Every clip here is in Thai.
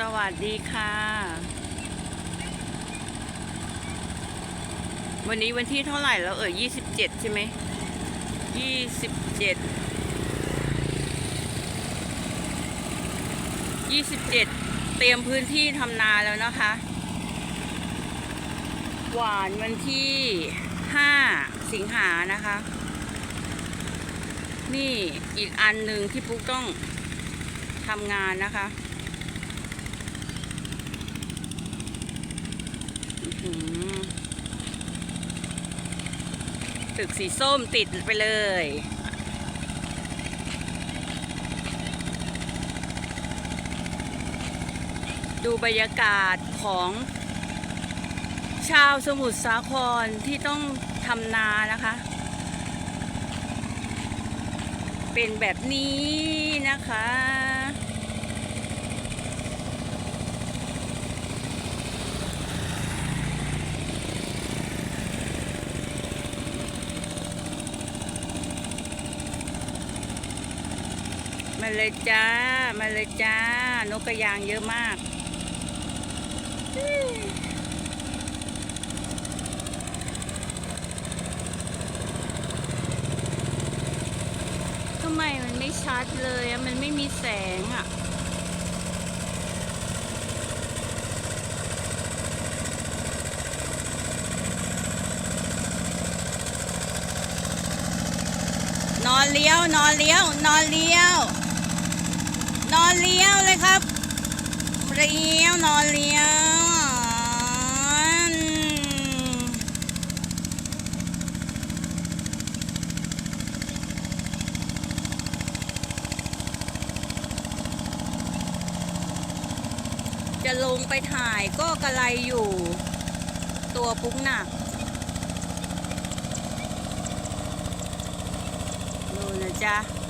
สวัสดีค่ะ วันนี้วันที่เท่าไหร่แล้วเอ่ยยี่สิบเจ็ดใช่ไหมยี่สิบเจ็ดยี่สิบเจ็ดเตรียมพื้นที่ทำนาแล้วนะคะ หวานวันที่ห้าสิงหานะคะ นี่อีกอันหนึ่งที่ปุ๊กต้องทำงานนะคะอื้อหือ ตึกสีส้มติดไปเลย ดูบรรยากาศของชาวสมุทรสาครที่ต้องทำนานะคะ เป็นแบบนี้นะคะ มาเลยจ้า มาเลยจ้า นกกระยางเยอะมาก ทำไมมันไม่ชัดเลยอะมันไม่มีแสงอะนอนเลี้ยวนอนเลี้ยวนอนเลี้ยว นอนเลี้ยวเลยครับเลี้ยวนอนเลี้ยวจะลงไปถ่ายก็กระไรอยู่ ตัวปุ๊กหนักดูนะจ๊ะ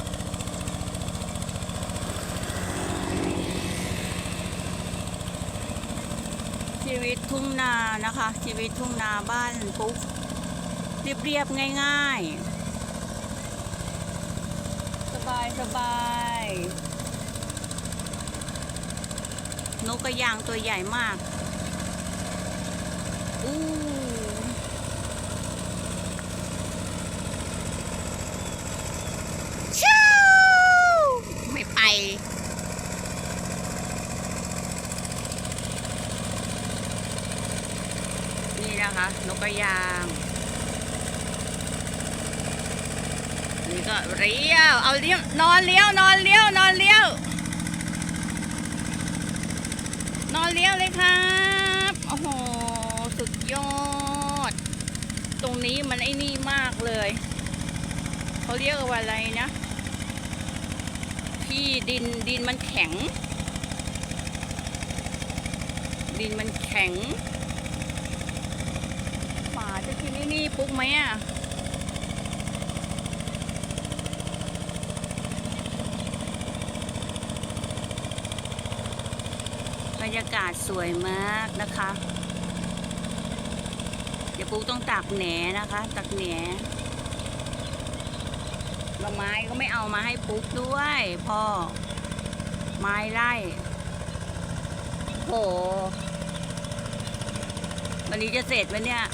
ชีวิตทุ่งนานะคะ ชีวิตทุ่งนาบ้านปุ๊กเรียบๆง่าย ๆ สบายสบายนกกระยางตัวใหญ่มากอู้ชิวไม่ไป นะคะ นกกระยางนี่ก็เลี้ยว เอาเลี้ยวนอนเลี้ยวนอนเลี้ยวนอนเลี้ยว นอนเลี้ยวเลยครับโอ้โหสุดยอด ตรงนี้มันไอ้นี่มากเลยเขาเรียกว่าอะไรนะที่ดินดินมันแข็ง ดินมันแข็งหมาจะ กินไอ้นี่ปุ๊กไหมอะบรรยากาศสวยมากนะคะ เดี๋ยวปุ๊กต้องตักแหนนะคะ ตักแหนละไม้ก็ไม่เอามาให้ปุ๊กด้วยพ่อ ไม้ไล่โหวันนี้จะเสร็จไหมเนี่ย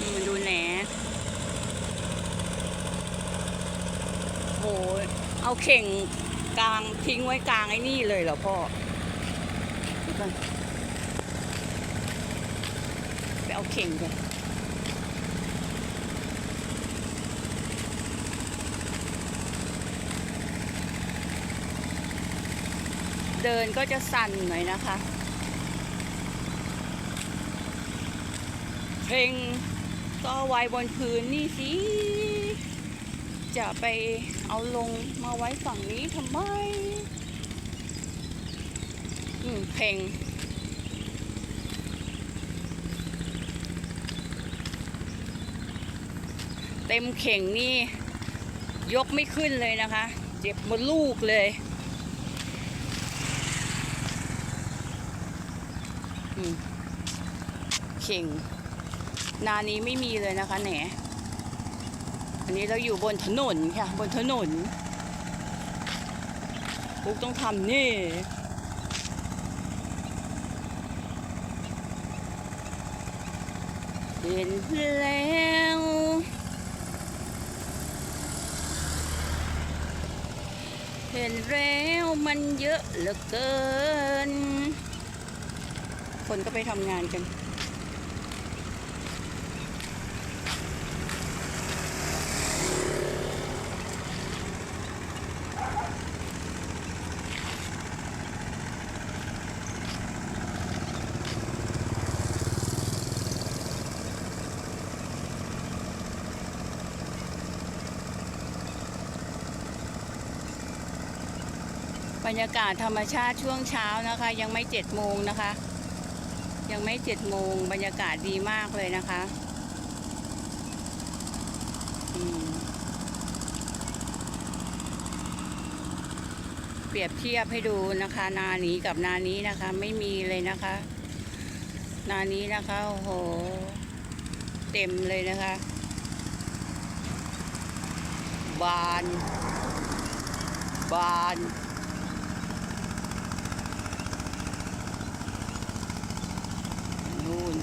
นี่มันดูแหน โห เอาเข่งกลางทิ้งไว้กลางไอ้นี่เลยเหรอพ่อเอนไปเอาเข่งกันเดินก็จะสั่นหน่อยนะคะเพลงก็ไว้บนพื้นนี่สิ จะไปเอาลงมาไว้ฝั่งนี้ทำไมอืมเพลงเต็มเข่งนี่ ยกไม่ขึ้นเลยนะคะ เจ็บหมดลูกเลยเข่ง นานี้ไม่มีเลยนะคะแหน อันนี้เราอยู่บนถนนค่ะ บนถนนปุ๊กต้องทำนี่เห็นแล้วเห็นแล้วมันเยอะเหลือเกิน คนก็ไปทำงานกัน บรรยากาศธรรมชาติช่วงเช้านะคะ ยังไม่เจ็ดโมงนะคะ ยังไม่เจ็ดโมงบรรยากาศดีมากเลยนะคะเปรียบเทียบให้ดูนะคะ นานี้กับนานี้นะคะ ไม่มีเลยนะคะ นานี้นะคะโอ้โหเต็มเลยนะคะ บาน บาน นู่น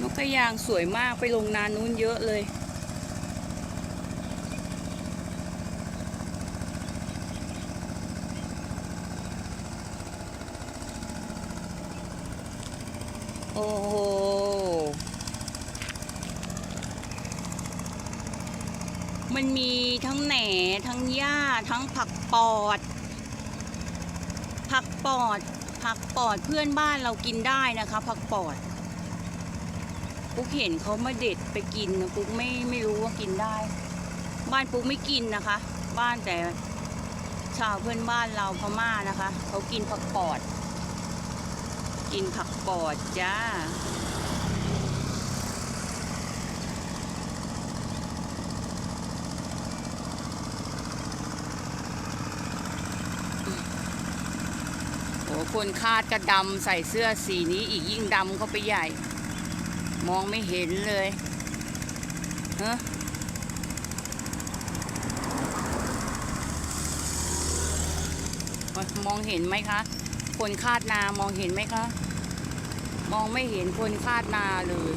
นกกระยางสวยมากไปลงนานนู้นเยอะเลยโอ้โห มันมีทั้งแหน่ทั้งหญ้าทั้งผักปอด ผักปอด ผักปอดเพื่อนบ้านเรากินได้นะคะ ผักปอดปุ๊กเห็นเขามาเด็ดไปกินนะปุ๊กไม่ไม่รู้ว่ากินได้ บ้านปุ๊กไม่กินนะคะ บ้านแต่ชาวเพื่อนบ้านเราพม่านะคะเขากินผักปอด กินผักปอดจ้า คนคาดกระดำใส่เสื้อสีนี้อีกยิ่งดำเข้าไปใหญ่ มองไม่เห็นเลยเฮะมองเห็นไหมคะ คนคาดนามองเห็นไหมคะ มองไม่เห็นคนคาดนาเลย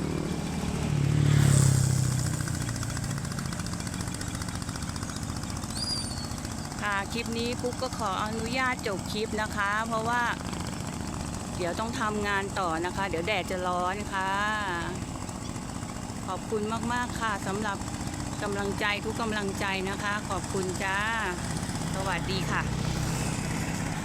คลิปนี้ปุ๊กก็ขออนุญาตจบคลิปนะคะ เพราะว่า เดี๋ยวต้องทำงานต่อนะคะ เดี๋ยวแดดจะร้อนค่ะ ขอบคุณมากๆค่ะสำหรับกำลังใจทุกกำลังใจนะคะ ขอบคุณจ้า สวัสดีค่ะ